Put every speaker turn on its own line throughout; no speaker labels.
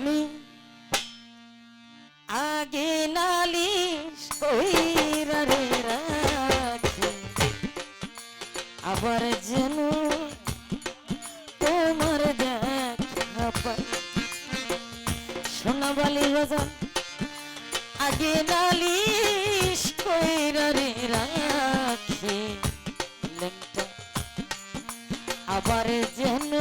আমি আগে নালিশ কইরা রে রাখি, আবার যেন তোমার দেখা পাই। সোনাবালি রাজা আগে নালিশ কইরা রে রাখি আবার যেন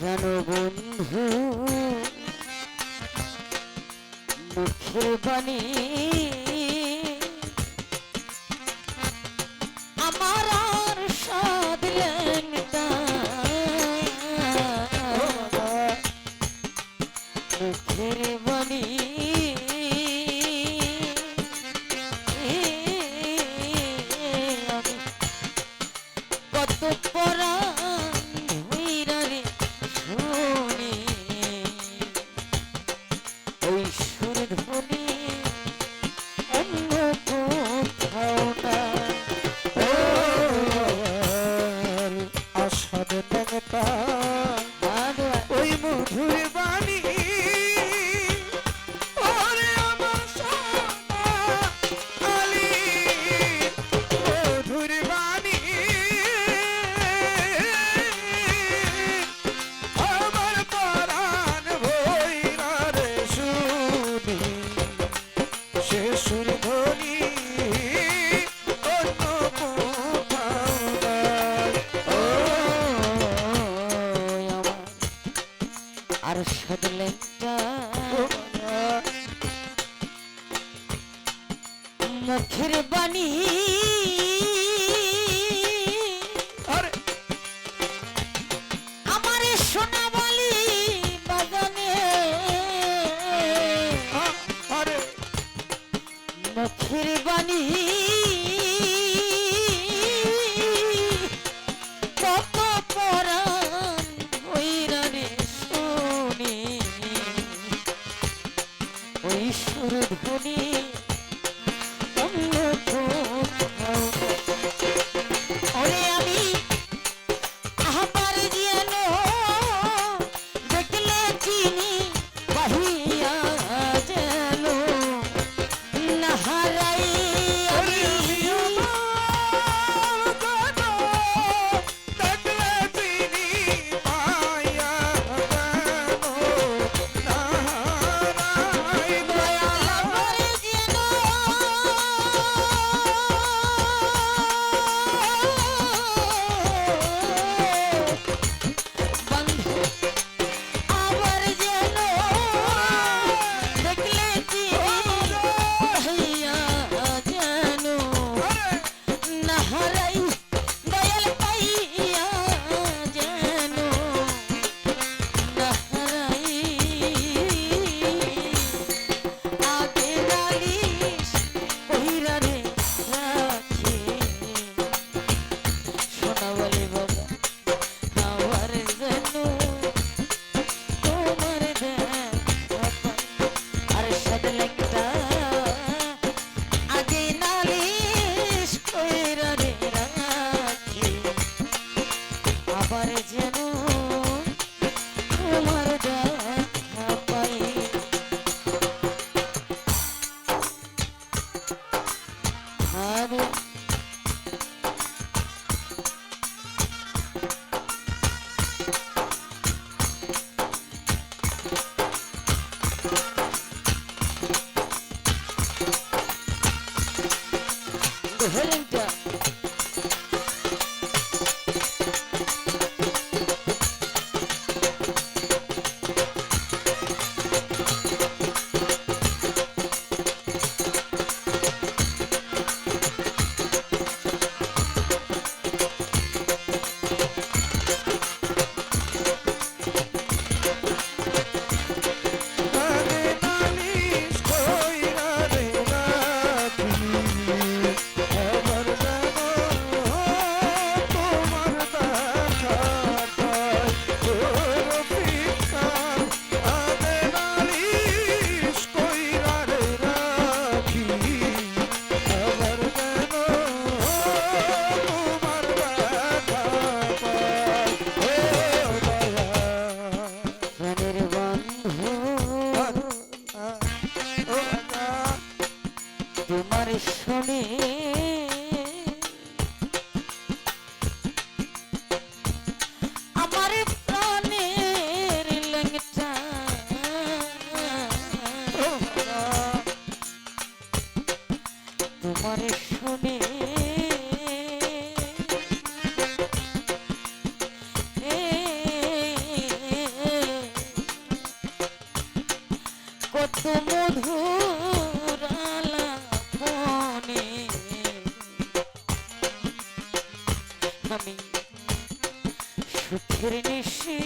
যেন
বন্ধু মুখের বাণী 10 তোমার শুনে থামি সুখের নিশি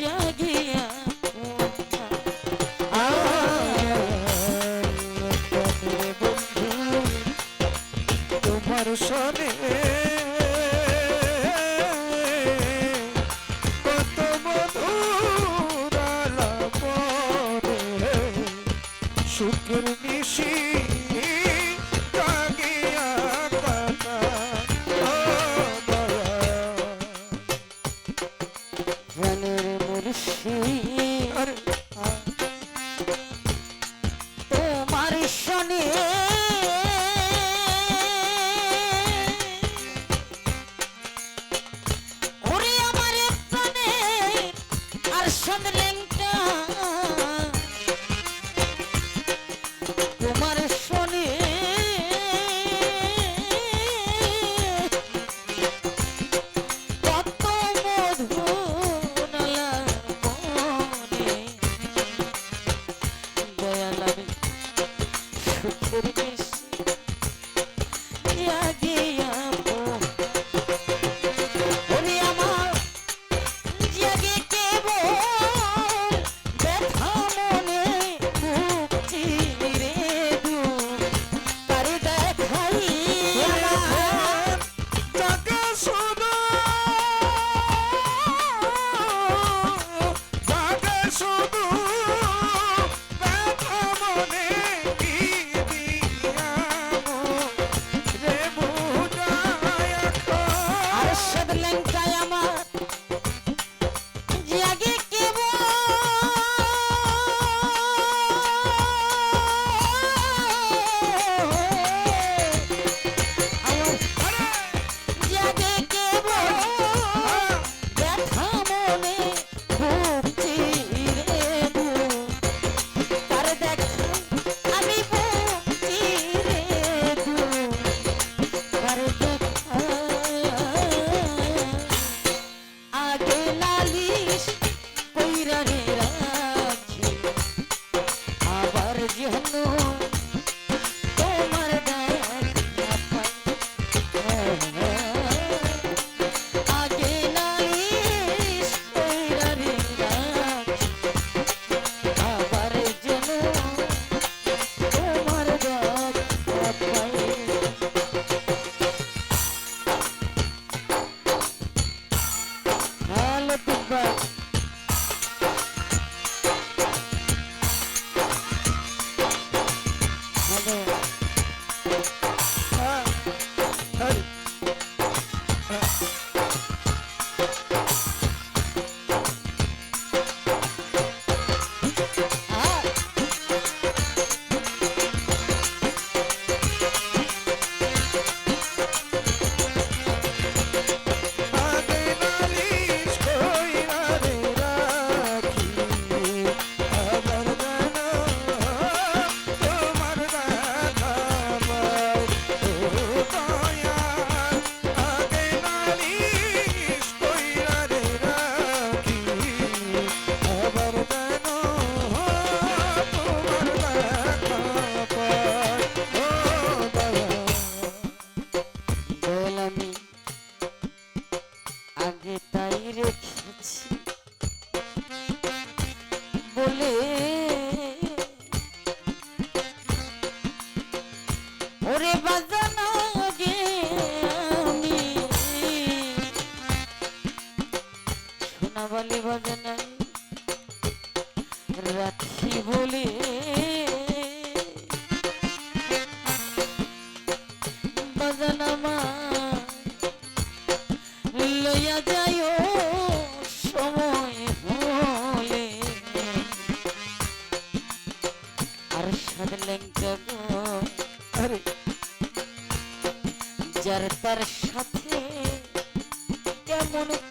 জাগিয়া
তোমার সরে কত মধুর সুখের নিশি
বলে বদনাই রাখি বলে। বদনামা লইয়া যায় সময় বলে। আর সাদ লেঙ্কা
আরে।
যার তার সাথে কেমন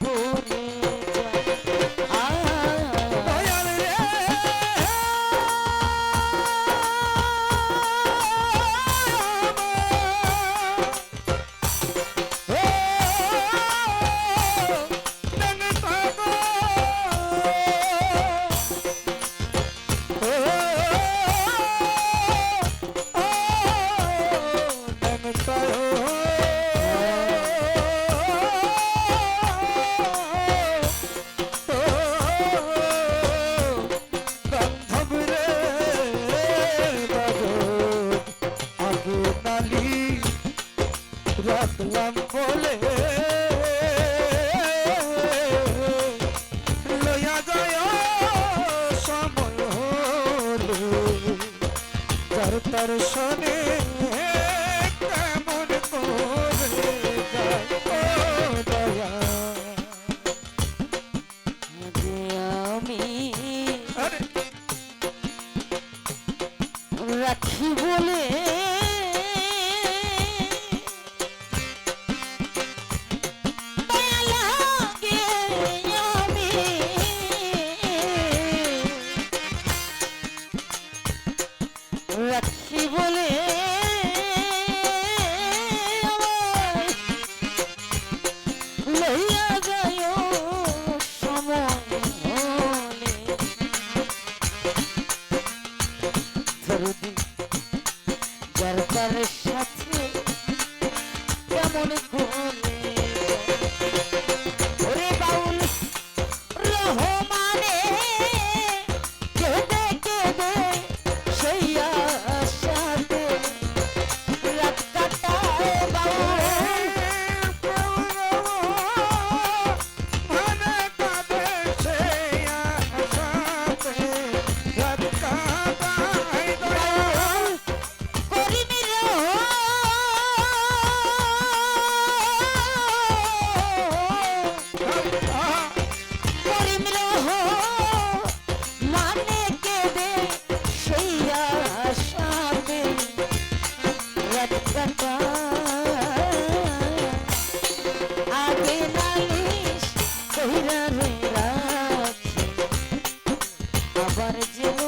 আবার যেন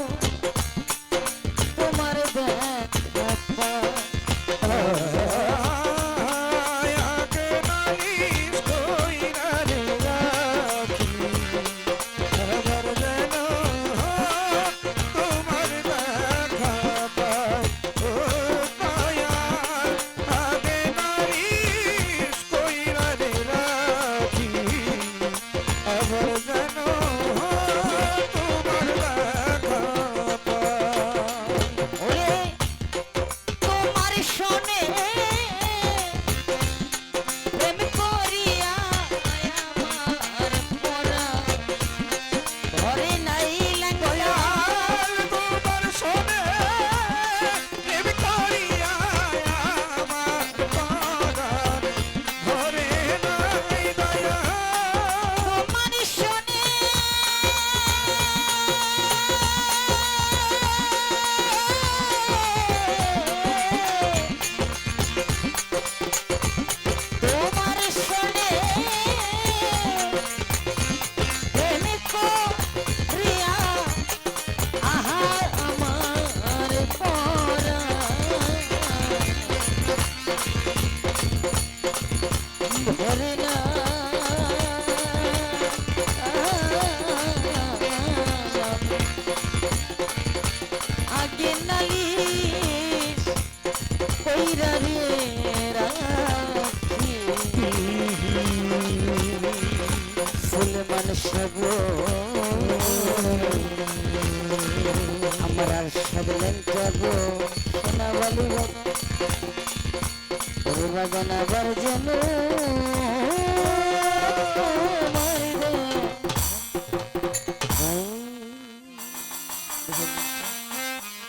ওরে বাগান আবার যেন